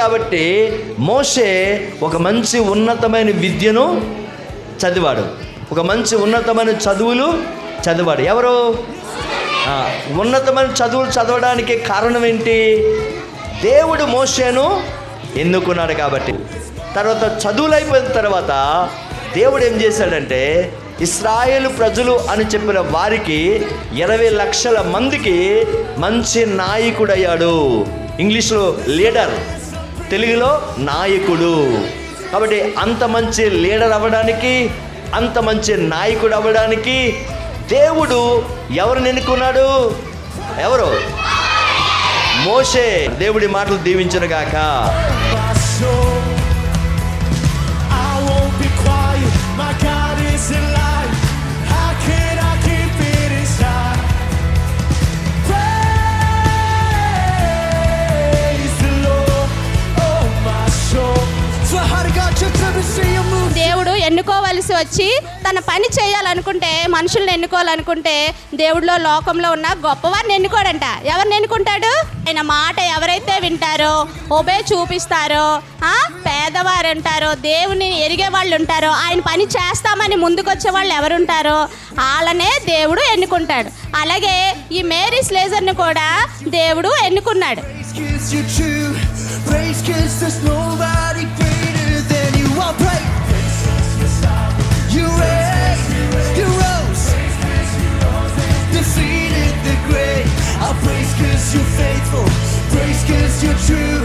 కాబట్టి మోషే ఒక మంచి ఉన్నతమైన విద్యను చదివాడు. ఒక మంచి ఉన్నతమైన చదువులు చదివాడు. ఎవరు? ఉన్నతమైన చదువులు చదవడానికి కారణం ఏంటి? దేవుడు మోషేను ఎన్నుకున్నాడు కాబట్టి. తర్వాత చదువులు అయిపోయిన తర్వాత దేవుడు ఏం చేశాడంటే ఇస్రాయేల్ ప్రజలు అని చెప్పిన వారికి ఇరవై లక్షల మందికి మంచి నాయకుడయ్యాడు. ఇంగ్లీష్లో లీడర్. తెలుగులో నాయకుడు. కాబట్టి అంత మంచి లీడర్ అవ్వడానికి అంత మంచి నాయకుడు అవ్వడానికి దేవుడు ఎవరిని ఎన్నుకున్నాడు? ఎవరు? మోషే. దేవుడి మాటలు దీవించను గాక వచ్చి తన పని చేయాలనుకుంటే మనుషుల్ని ఎన్నుకోవాలనుకుంటే దేవుడిలో లోకంలో ఉన్న గొప్పవారిని ఎన్నుకోడంట. ఎవరిని ఎన్నుకుంటాడు? ఆయన మాట ఎవరైతే వింటారో ఒబే చూపిస్తారో పేదవారు ఉంటారో దేవుని ఎరిగే వాళ్ళు ఉంటారో ఆయన పని చేస్తామని ముందుకొచ్చే వాళ్ళు ఎవరుంటారో వాళ్ళనే దేవుడు ఎన్నుకుంటాడు. అలాగే ఈ మేరీ స్లేజర్ని కూడా దేవుడు ఎన్నుకున్నాడు. I'll praise 'cause you're faithful. Praise 'cause you're true.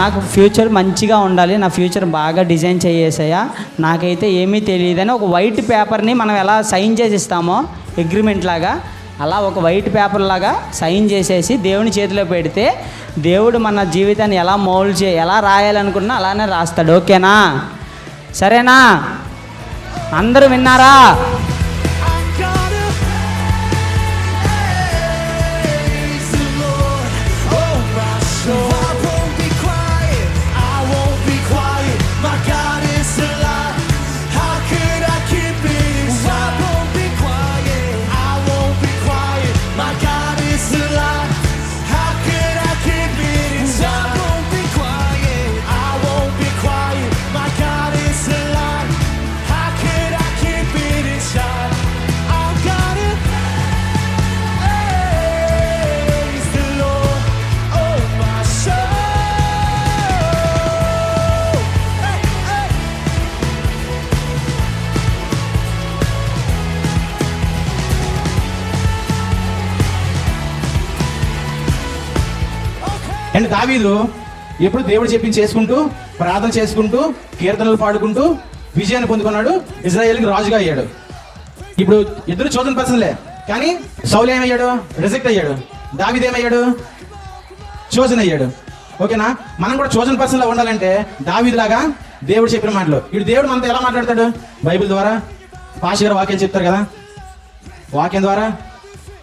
నాకు ఫ్యూచర్ మంచిగా ఉండాలి. నా ఫ్యూచర్ బాగా డిజైన్ చేసేసా నాకైతే ఏమీ తెలియదని ఒక వైట్ పేపర్ని మనం ఎలా సైన్ చేసి ఇస్తామో అగ్రిమెంట్ లాగా అలా ఒక వైట్ పేపర్ లాగా సైన్ చేసేసి దేవుని చేతిలో పెడితే దేవుడు మన జీవితాన్ని ఎలా మౌల్డ్ చే ఎలా రాయాలనుకున్నా అలానే రాస్తాడు. ఓకేనా? సరేనా? అందరూ విన్నారా? దావీదు ఎప్పుడు దేవుడు చెప్పింది చేసుకుంటూ ప్రార్థన చేసుకుంటూ కీర్తనలు పాడుకుంటూ విజయాన్ని పొందుకున్నాడు. ఇజ్రాయేల్కి రాజుగా అయ్యాడు. ఇప్పుడు ఇద్దరు చోదన పర్సన్లే. కానీ సౌలు ఏమయ్యాడు? రిజెక్ట్ అయ్యాడు. దావీదు ఏమయ్యాడు? చోజన్ అయ్యాడు. ఓకేనా? మనం కూడా చోజన్ పర్సన్లో ఉండాలంటే దావీదు లాగా దేవుడు చెప్పిన మాటలు. ఇప్పుడు దేవుడు మనతో ఎలా మాట్లాడతాడు? బైబిల్ ద్వారా పాష గారు వాక్యం చెప్తారు కదా? వాక్యం ద్వారా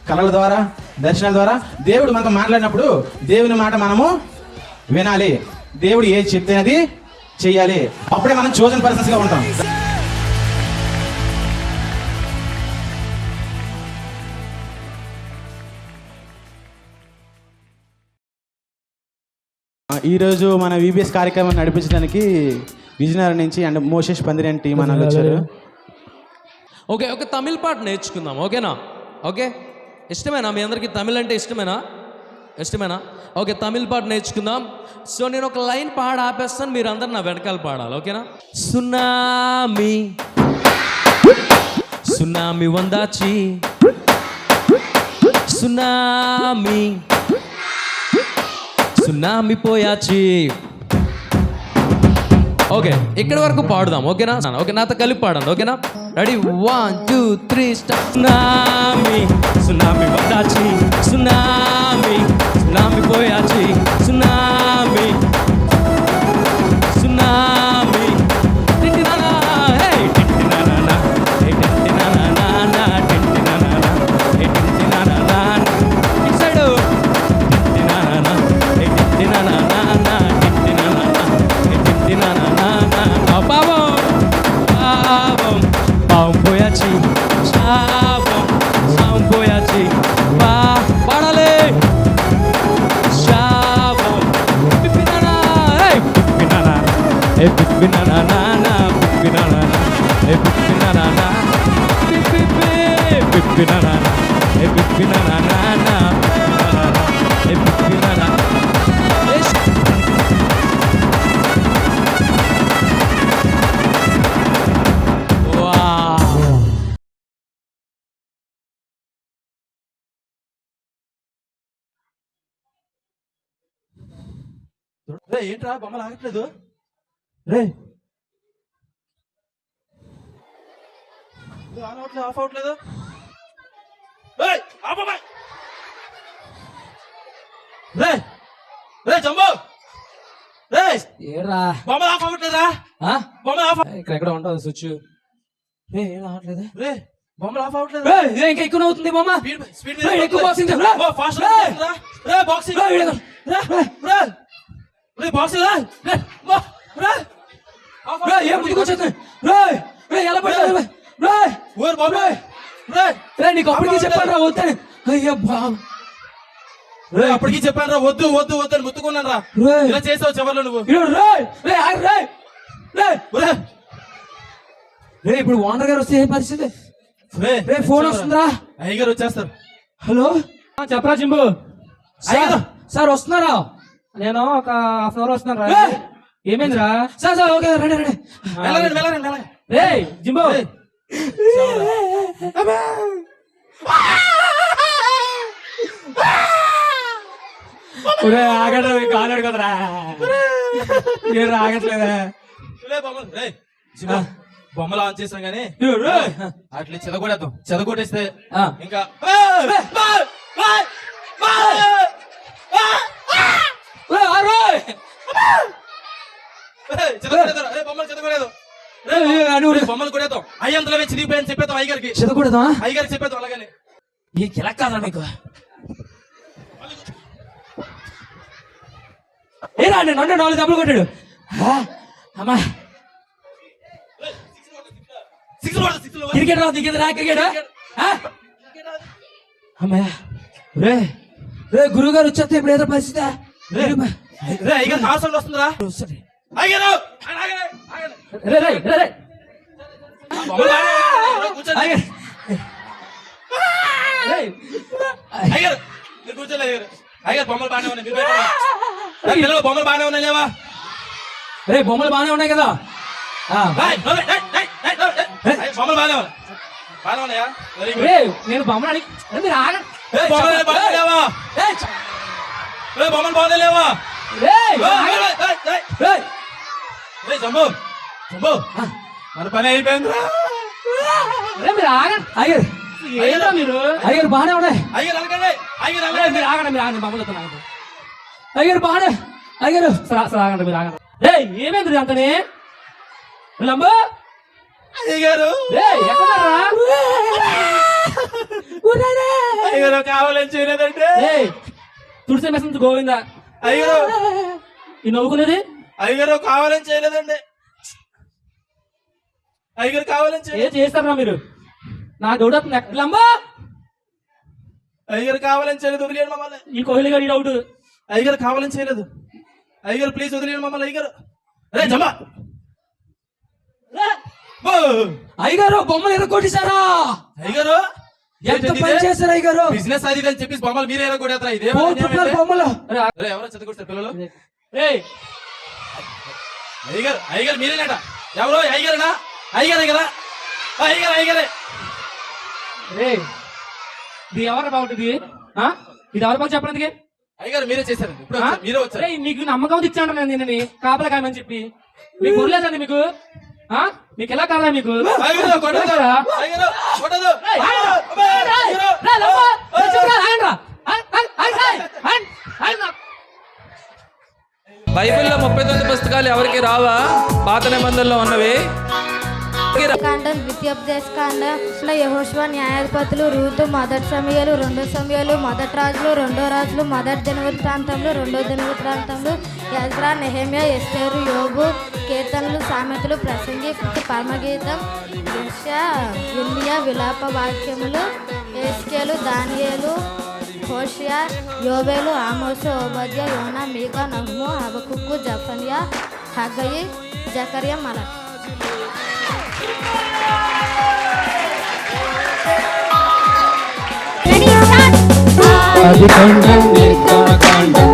కళల ద్వారా దర్శనాల ద్వారా దేవుడు మనతో మాట్లాడినప్పుడు దేవుని మాట మనము వినాలి. దేవుడు ఏది చెప్తే అది చెయ్యాలి. అప్పుడే మనం చోజన్ పర్సన్స్గా ఉంటాం. ఈరోజు మన విబిఎస్ కార్యక్రమం నడిపించడానికి విజయనగరం నుంచి అండ్ మోషేష్ పందిరి టీం అని వచ్చారు. ఓకే ఒక తమిళ పాట నేర్చుకుందాం ఓకేనా? ఓకే? ఇష్టమేనా? మీ అందరికీ తమిళ్ అంటే ఇష్టమేనా? ఇష్టమేనా? ఓకే తమిళ పాట నేర్చుకుందాం. సో నేను ఒక లైన్ పాడ ఆపేస్తాను మీరు అందరు నా వెనకాల పాడాలి ఓకేనా? సునామీ. సునామీ వందాచి. సునామీ. సునామీ పోయాచి. ఓకే ఇక్కడి వరకు పాడుదాం ఓకేనా? ఓకే నాతో కలిపి పాడండి ఓకేనా? Ready? One two three start tsunami tsunami వదాచి tsunami tsunami పోయాచి. రే ఏంట్రా బొమ్మలు ఆగట్లేదు రే. ఆన్ అవట్లేదు ఆఫ్ అవట్లేదు. రే రే జంబో. రే ఏరా బొమ్మలు ఆఫ్ ఆఫ్ ఇక్కడ ఎక్కడ ఉంటుంది స్విచ్ ఏ ఏం రావట్లేదు రే బొమ్మలు ఆఫ్ ఇంకా ఎక్కువ అవుతుంది బొమ్మ. స్పీడ్ స్పీడ్ రే, ఎక్కువ బాక్సింగ్ రా. ఫాస్ట్ రే. రా రే బాక్సింగ్ రే, రే. రే బాక్సింగ్ రా రే బా, రే. ఆఫ్ రే, ఏం ముందుకు వచ్చేస్తుంది రే రే ఎలా పడతారు రే రే ఓర్ బాబు. రే రే నీకు అప్పటికి చెప్పాను రా వద్దని. అయ్యా బాబు రే అప్పటికి చెప్పాను రా వద్దు వద్దు వద్దు అని ముత్తుకున్నాను రా. ఇలా చేసావు చివర్లో నువ్వు. రే రే రే రే. రే. రే ఇప్పుడు ఓనర్ గారు వస్తే ఏ పరిస్థితి? రే రే ఫోన్ వస్తుందా అయ్యగారు వచ్చేస్తారు. హలో? చెప్పరా చింబు సార్ అయ్యో. సార్ వస్తున్నారా? నేను ఒక హాఫ్ అవర్ వస్తున్నాను రా. రే! ఏమైందిరా? సార్ సార్ ఓకే రండి రండి. వెళ్ళరండి వెళ్ళరండి వెళ్ళండి రే జింబో. రే. ఒరే ఆగడం కాలేడు కదరా ఏం రాగట్లేదా లే బొమ్మలు రే ఆన్ చేసాం రే. అట్లా చెదగొడేద్దాం చెదగొట్టేస్తే ఆ. ఇంకా బొమ్మలు కొడేద్దాం అయ్యంతలో చెప్పేద్దాం అయ్యగారికి చదవకూడదా అయ్యగారికి చెప్పేద్దాం అలాగని కాదా నీకు నన్ను నాలుగు దెబ్బలు కొట్టాడు అమ్మా. క్రికెట్ రా దిగేది రా క్రికెట్ అమ్మా రే రే గురువు గారు వచ్చేస్తే ఇప్పుడు ఏదో పరిస్థితి రే, అయ్యగారు అయ్యగారు. రే రే రే రే. బొమ్మలు ఆగండి, కూర్చోండి. ఆగండి. రేయ్, అయ్యగారు మీరు కూర్చోలే అయ్యగారు అయ్యగారు బొమ్మలు బాగానే ఉన్నాయి మీరు పిల్లలు బొమ్మలు బాగానే ఉన్నాయి లేవా? రే బొమ్మలు బాగానే ఉన్నాయి కదా? బొమ్మలు బాగానే ఉన్నాయి. బాగానే ఉన్నాయా? వెరీ గుడ్ రే నేను బొమ్మలు మీరు ఆగండి బొమ్మలు బాగానే లేవా? బొమ్మలు మన పని అయిపోయిందిరా. రే మీరు ఆగండి. అయ్యారు. ఏంటో మీరు? అయ్యారు బాగానే ఉన్నాయి. అయ్యగారు అనకండి అయ్యగారు రే, అనకండి మీరు ఆగండి మీరు ఆగండి వస్తున్నాను అయ్యారు బాగానే. అయ్యారు. సరే సరే ఆగండి మీరు ఆగండి. రే ఏమైంది అంతనే? లంబో అయ్యగారు. రే ఎక్కడారా అయ్యగారు కావాలని చేయలేదంటే? తుడిసే మెసేజ్ గోవిందా? అయ్యగారు! ఈ నవ్వుకునేది? అయ్యగారు కావాలని చేయలేదండి. అయ్యగారు కావాలని ఏం చేస్తారా మీరు? నా డౌట్ అవుతుంది లంబో అయ్యగారు కావాలని చేయలేదు. వదిలేయండి మమ్మల్ని. ఈ కోహ్లీ గారి డౌట్ అయ్యగారు కావాలని చేయలేదు. అయ్యగారు ప్లీజ్ వదిలేయండి మమ్మల్ని. అయ్యగారు! రే జమా! అయ్యగారు బొమ్మలు ఎరగొట్టేశారా అయ్యగారు! ఎంత పని చేశారు అయ్యగారు? బిజినెస్ అది అని చెప్పేసి బొమ్మలు మీరే ఎలా కొడేస్తారా ఇదే బొమ్మలు. రే ఎవరో చదువుకుంటారు పిల్లలు? అయ్యగారు అయ్యగారు మీరేనట? ఎవరో? అయ్యగారేనా? అయ్యగారే కదా? అయ్యగారు అయ్యగారే! రే ఇది ఎవరు బాగుంటుంది? ఇది? ఎవరు బాగు చెప్పడానికి? అయ్యగారు మీరే చేశారు. ఇప్పుడు మీరే వచ్చారు. మీకు నమ్మకం ఇచ్చాను నేను నిన్నని. కాపలా కాయమని చెప్పి. మీకు గుర్లేదండి మీకు? మీకు? ఎలా కాదా? మీకు. బైబిల్లో ముప్పై తొమ్మిది పుస్తకాలు ఎవరికి రావా? పాత నిబంధనలో ఉన్నవి. కాండం ద్వితీయోపదేశ కాండంలో యహోష్వా న్యాయాధిపతులు రూతు మొదటి సమయాలు రెండో సమయాలు మొదటి రాజులు రెండో రాజులు మొదటి దినవృత్తాంతంలో రెండో దినవృత్తాంతంలో ఎజ్రా నెహమ్యా ఎస్తేరు యోగు కీర్తనలు సామెతలు ప్రసంగి పరమగీతం యక్ష ఇర్మియా విలాప వాక్యములు ఏస్కేలు దానియేలు హోషియా యోబేలు ఆమోసు ఓబద్య యోనా మీకా నహ్ము హబకుక్కు జఫన్యా హగ్గయి జకర్య మలక్. ఆదికాండం నిర్గమకాండం లేవియకాండం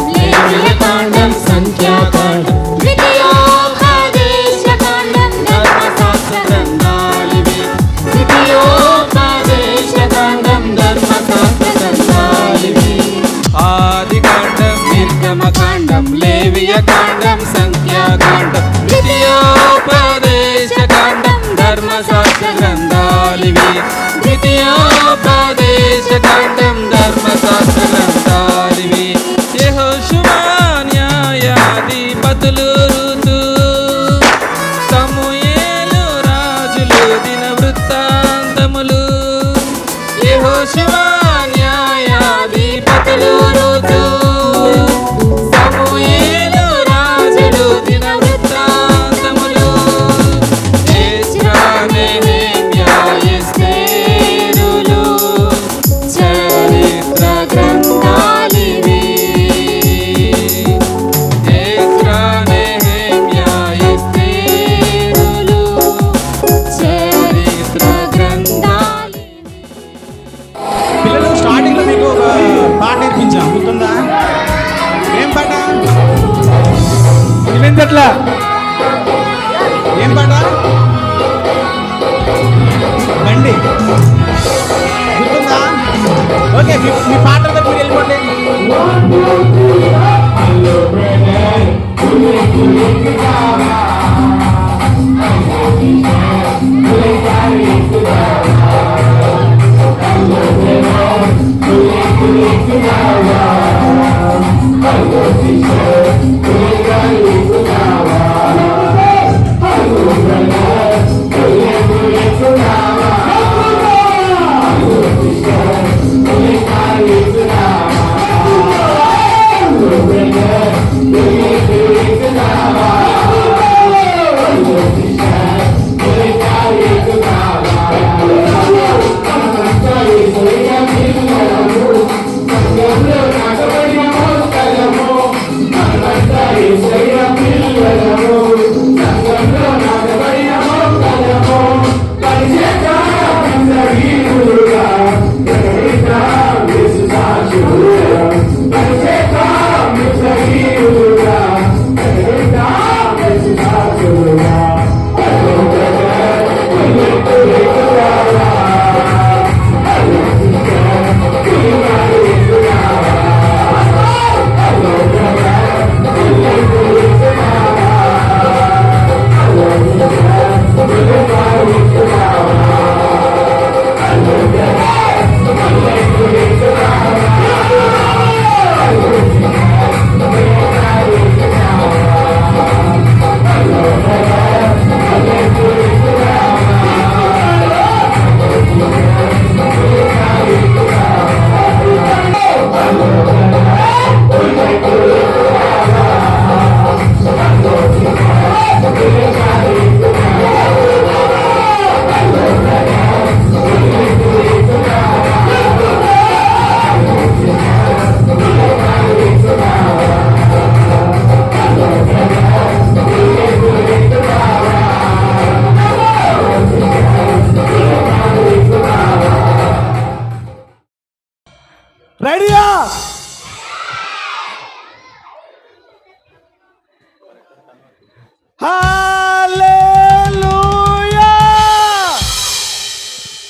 Hey,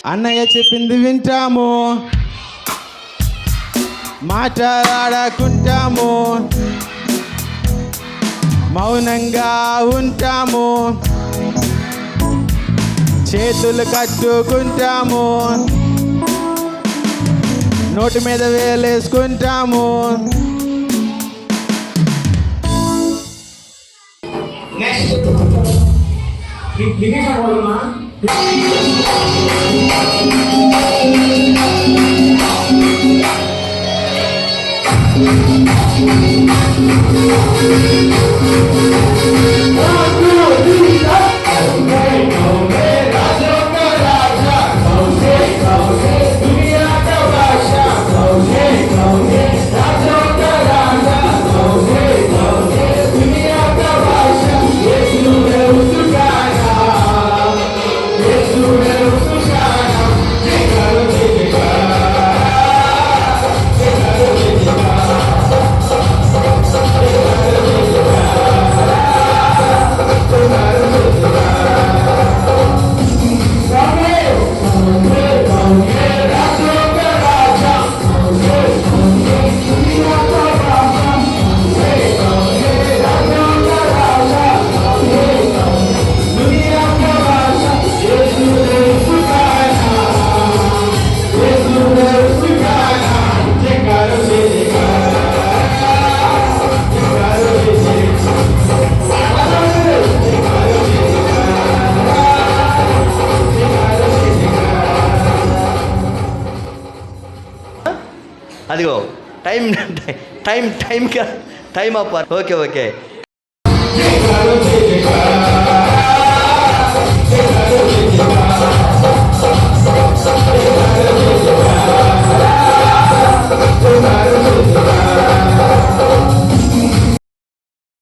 అన్నయ్య చెప్పింది వింటాము. మాట్లాడకుంటాము. మౌనంగా ఉంటాము. చేతులు కట్టుకుంటాము. నోటి మీద వేలేసుకుంటాము. Whoa. टाइम टाइम टाइम क्या टाइम आप ओके ओके